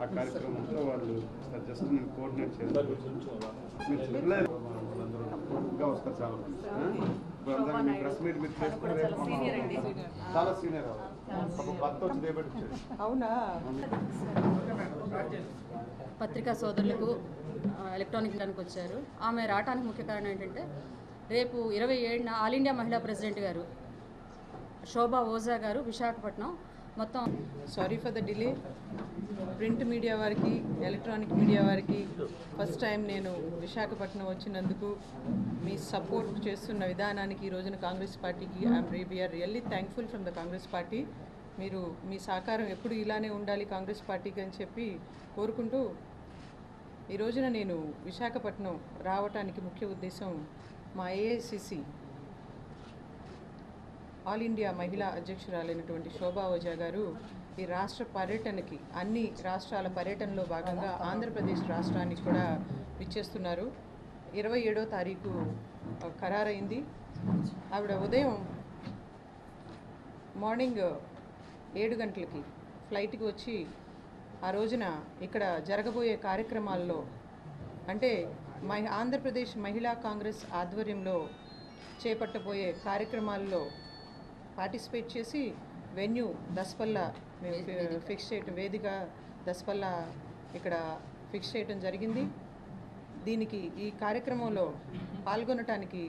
First నేను coordinate చేస్తాను మీరు చెప్పలేదు ఇంకా వస్తారు చాలా మంది. ఆ? ప్రెస్ మీట్ మీరు చేసుకుని రేపు చాలా సీనియర్ భర్త వచ్చి అవునా? పత్రికా సోదరులకు ఆ, ఎలక్ట్రానిక్ దానికి వచ్చారు. ఆమె రావడానికి ముఖ్య కారణం ఏంటంటే రేపు ఇరవై ఏడున ఆల్ ఇండియా మహిళా ప్రెసిడెంట్ గారు శోభా ఓజా గారు విశాఖపట్నం మొత్తం sorry for the delay. Print media వారికి ఎలక్ట్రానిక్ మీడియా వారికి ఫస్ట్ టైం నేను విశాఖపట్నం వచ్చినందుకు మీ సపోర్ట్ చేస్తున్న విధానానికి ఈ రోజున కాంగ్రెస్ పార్టీకి I'm we are really thankful from the Congress party. మీరు మీ సహకారం ఎప్పుడు ఇలానే ఉండాలి కాంగ్రెస్ పార్టీకి అని చెప్పి కోరుకుంటూ ఈ రోజున నేను విశాఖపట్నం రావటానికి ముఖ్య ఉద్దేశం మా ఏఐసిసి ఆల్ ఇండియా మహిళా అధ్యక్షురాలైనటువంటి శోభా ఓజా గారు ఈ రాష్ట్ర పర్యటనకి అన్ని రాష్ట్రాల పర్యటనలో భాగంగా ఆంధ్రప్రదేశ్ రాష్ట్రానికి కూడా విచ్చేస్తున్నారు. ఇరవై ఏడో తారీఖు ఖరారైంది. ఆవిడ ఉదయం మార్నింగ్ ఏడు గంటలకి ఫ్లైట్కి వచ్చి ఆ రోజున ఇక్కడ జరగబోయే కార్యక్రమాల్లో అంటే మహి ఆంధ్రప్రదేశ్ మహిళా కాంగ్రెస్ ఆధ్వర్యంలో చేపట్టబోయే కార్యక్రమాల్లో పార్టిసిపేట్ చేసి వెన్యూ దసపల్ల మేము ఫిక్స్ చేయటం వేదిక దసపల్ల ఇక్కడ ఫిక్స్ చేయటం జరిగింది. దీనికి ఈ కార్యక్రమంలో పాల్గొనటానికి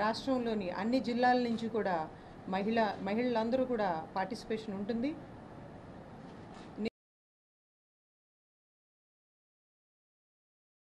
రాష్ట్రంలోని అన్ని జిల్లాల నుంచి కూడా మహిళ మహిళలందరూ కూడా పార్టిసిపేషన్ ఉంటుంది.